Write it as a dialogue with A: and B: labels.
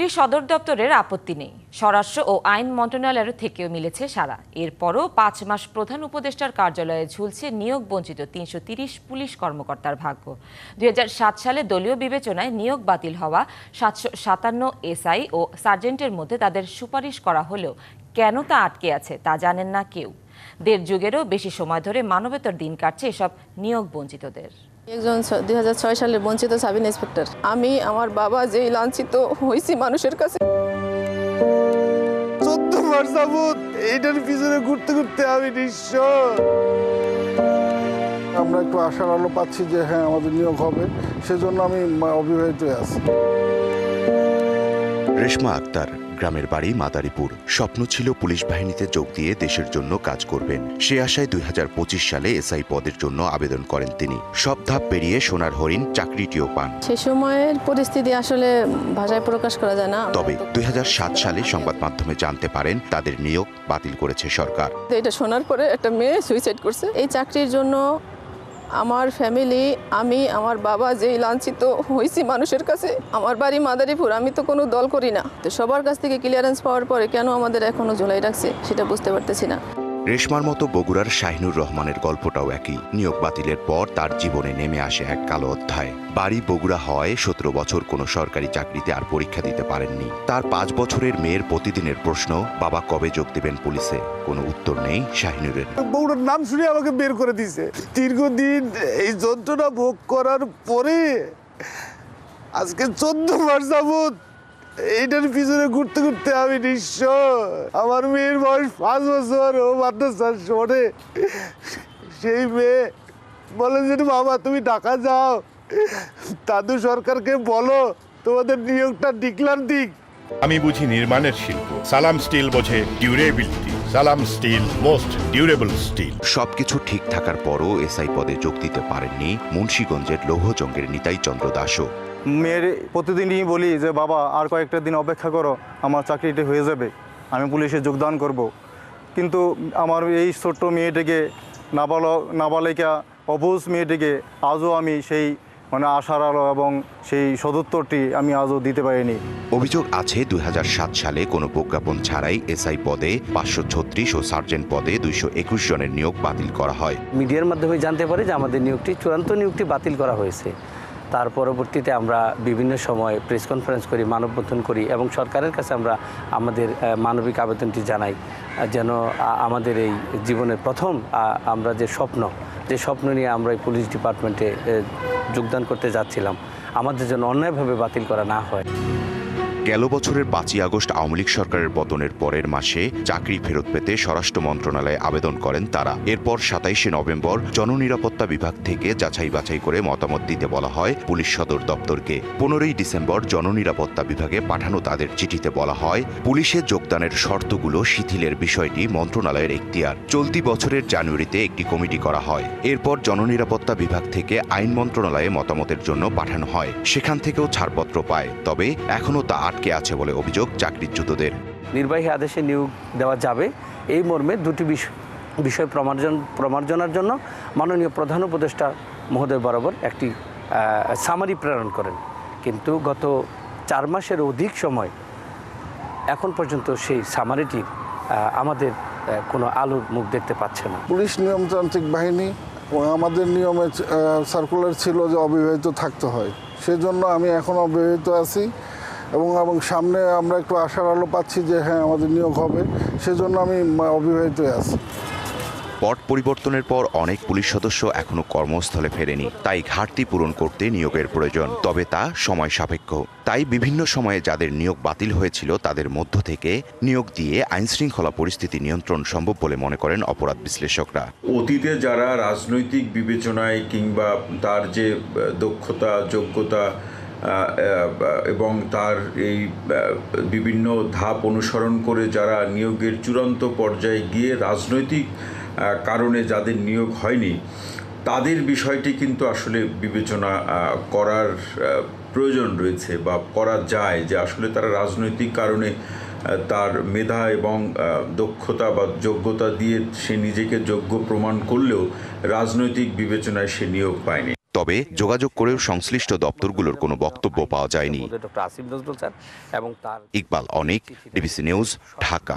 A: Police সদর দপ্তরের আপত্তি নেই। স্বরাষ্ট্র ও আইন মন্ত্রণালয়ের থেকেও মিলেছে সারা এরপরও পাঁচ মাস প্রধান উপদেষ্টার কার্যালয়ে ঝুলছে নিয়োগ বঞ্চিত তিনশো পুলিশ কর্মকর্তার ভাগ্য। দুই হাজার সাত সালে দলীয় বিবেচনায় নিয়োগ বাতিল হওয়া সাতশো সাতান্ন এসআই ও সার্জেন্টের মধ্যে তাদের সুপারিশ করা হলেও কেন তা আটকে আছে তা জানেন না কেউ। দেড় যুগেরও বেশি সময় ধরে মানবেতর দিন কাটছে এসব নিয়োগ বঞ্চিতদের
B: একজন দুই হাজার ছয় সালে বঞ্চিত সাব ইন্সপেক্টর। আমি আমার বাবা যেই লাঞ্ছিত হয়েছি মানুষের কাছে।
C: চোদ্দ মাস যাবত এইটার পিছনে ঘুরতে ঘুরতে আমি নিঃস্ব।
D: আমরা একটু আশার আলো পাচ্ছি যে হ্যাঁ আমাদের নিয়োগ হবে। সেজন্য আমি অবিবাহিত আছি।
E: রেশমা আক্তার গ্রামের বাড়ি মাদারীপুর। স্বপ্ন ছিল পুলিশ বাহিনীতে যোগ দিয়ে দেশের জন্য কাজ করবেন। সে আশায় দুই হাজার পঁচিশ সালে এসআই পদের জন্য আবেদন করেন তিনি। সব ধাপ পেরিয়ে সোনার হরিণ চাকরিটিও পান।
B: সে সময়ের পরিস্থিতি আসলে ভাষায় প্রকাশ করা যায় না।
E: তবে দুই হাজার সাত সালে সংবাদ মাধ্যমে জানতে পারেন তাদের নিয়োগ বাতিল করেছে সরকার।
B: এটা শোনার পরে একটা মেয়ে সুইসাইড করছে। এই চাকরির জন্য আমার ফ্যামিলি আমি, আমার বাবা যেই লাঞ্ছিত হয়েছি মানুষের কাছে, আমার বাড়ি মাদারীপুর, আমি তো কোনো দল করি না। তো সবার কাছ থেকে ক্লিয়ারেন্স পাওয়ার পরে কেন আমাদের এখনও ঝোলাই রাখছে সেটা বুঝতে পারতেছি না।
E: রেশমার মতো বগুড়ার শাহিনুর রহমানের গল্পটাও একই। নিয়োগ বাতিলের পর তার জীবনে নেমে আসে এক কালো অধ্যায়। বাড়ি বগুড়া হয় সতেরো বছর কোনো সরকারি চাকরিতে আর পরীক্ষা দিতে পারেননি। তার পাঁচ বছরের মেয়ের প্রতিদিনের প্রশ্ন, বাবা কবে যোগ দেবেন পুলিশে? কোনো উত্তর নেই শাহিনুরের।
C: বগুড়ার নাম শুনে আমাকে বের করে দিছে দীর্ঘদিন এই যন্ত্রণা ভোগ করার পরে আজকে চোদ্দ মাস যাবত এইটার পিছনে ঘুরতে ঘুরতে আমি নিঃস্ব। আমার মেয়ের বয়স পাঁচ বছর, ও মাদ্রাসার শোনে সেই মেয়ে বলে যে বাবা তুমি ঢাকা যাও। দাদু সরকারকে বলো, তোমাদের নিয়োগটা ডিক্লার দিক।
F: আমি বুঝি নির্মাণের শিল্প। সালাম স্টিল বোঝে ডিউরেবিলিটি সালাম স্টিল মোস্ট ডিউরেবল স্টিল
E: সবকিছু ঠিক থাকার পরও এসআই পদে যোগ দিতে পারেননি মুন্সীগঞ্জের লৌহজঙ্গের নিতাই চন্দ্র দাসও।
G: মেয়ের প্রতিদিনই বলি যে বাবা আর কয়েকটা দিন অপেক্ষা করো আমার চাকরিটি হয়ে যাবে আমি পুলিশে যোগদান করব। কিন্তু আমার এই ছোট্ট মেয়েটিকে নাবাল নাবালিকা অবুজ মেয়েটিকে আজও আমি সেই মানে আশার আলো এবং সেই সদুত্তরটি আমি আজও দিতে পারিনি।
E: অভিযোগ আছে দু হাজার সাত সালে কোনো প্রজ্ঞাপন ছাড়াই এসআই পদে পাঁচশো ছত্রিশ ও সার্জেন্ট পদে দুইশো একুশ জনের নিয়োগ বাতিল করা হয়।
H: মিডিয়ার মাধ্যমে জানতে পারি যে আমাদের নিয়োগটি চূড়ান্ত নিয়োগটি বাতিল করা হয়েছে। তার পরবর্তীতে আমরা বিভিন্ন সময় প্রেস কনফারেন্স করি মানববন্ধন করি এবং সরকারের কাছে আমরা আমাদের মানবিক আবেদনটি জানাই। যেন আমাদের এই জীবনের প্রথম আমরা যে স্বপ্ন যে স্বপ্ন নিয়ে আমরা এই পুলিশ ডিপার্টমেন্টে যোগদান করতে যাচ্ছিলাম, আমাদের জন্য অন্যায়ভাবে বাতিল করা না হয়।
E: গেল বছরের পাঁচই আগস্ট আওয়ামী লীগ সরকারের পতনের পরের মাসে চাকরি ফেরত পেতে স্বরাষ্ট্র মন্ত্রণালয়ে আবেদন করেন তারা। এরপর সাতাইশে নভেম্বর জননিরাপত্তা বিভাগ থেকে যাচাই বাছাই করে মতামত দিতে বলা হয় পুলিশ সদর দপ্তরকে। পনেরোই ডিসেম্বর জননিরাপত্তা বিভাগে পাঠানো তাদের চিঠিতে বলা হয়, পুলিশে যোগদানের শর্তগুলো শিথিলের বিষয়টি মন্ত্রণালয়ের এখতিয়ার। চলতি বছরের জানুয়ারিতে একটি কমিটি করা হয়। এরপর জননিরাপত্তা বিভাগ থেকে আইন মন্ত্রণালয়ে মতামতের জন্য পাঠানো হয়। সেখান থেকেও ছাড়পত্র পায়। তবে এখনও তা আটকে আছে বলে অভিযোগ চাকরিচ্যুতদের।
H: নির্বাহী আদেশে নিয়োগ দেওয়া যাবে। এই মর্মে দুটি বিষ- বিষয় প্রমার্জন প্রমার্জনার জন্য মাননীয় প্রধান উপদেষ্টা মহোদয় বরাবর একটি সামারি প্রেরণ করেন। কিন্তু গত চার মাসের অধিক সময় এখন পর্যন্ত সেই সামারিটি আমাদের কোনো আলোর মুখ দেখতে পাচ্ছে না।
D: পুলিশ নিয়মতান্ত্রিক বাহিনী আমাদের নিয়মে সার্কুলার ছিল যে অবিবাহিত থাকতে হয়। সেজন্য আমি এখন অবিবাহিত আছি। এবং এবং সামনে আমরা একটু আশার আলো পাচ্ছি যে হ্যাঁ আমাদের নিয়োগ হবে। সেজন্য আমি অবিবাহিত আছি।
E: পট পরিবর্তনের পর অনেক পুলিশ সদস্য এখনও কর্মস্থলে ফেরেনি। তাই ঘাটতি পূরণ করতে নিয়োগের প্রয়োজন। তবে তা সময় সাপেক্ষ। তাই বিভিন্ন সময়ে যাদের নিয়োগ বাতিল হয়েছিল তাদের মধ্য থেকে নিয়োগ দিয়ে আইনশৃঙ্খলা পরিস্থিতি নিয়ন্ত্রণ সম্ভব বলে মনে করেন অপরাধ বিশ্লেষকরা।
I: অতীতে যারা রাজনৈতিক বিবেচনায় কিংবা তার যে দক্ষতা যোগ্যতা এবং তার এই বিভিন্ন ধাপ অনুসরণ করে যারা নিয়োগের চূড়ান্ত পর্যায়ে গিয়ে রাজনৈতিক কারণে যাদের নিয়োগ হয়নি, তাদের বিষয়টি কিন্তু আসলে বিবেচনা করার প্রয়োজন রয়েছে বা করা যায় যে আসলে তারা রাজনৈতিক কারণে তার মেধা এবং দক্ষতা বা যোগ্যতা দিয়ে সে নিজেকে যোগ্য প্রমাণ করলেও রাজনৈতিক বিবেচনায় সে নিয়োগ পায়নি।
E: তবে যোগাযোগ করেও সংশ্লিষ্ট দপ্তরগুলোর কোনো বক্তব্য পাওয়া যায়নি।
H: ডক্টর আসিফ নজরুল স্যার এবং তার
E: ইকবাল অনেক ডিবিসি নিউজ ঢাকা।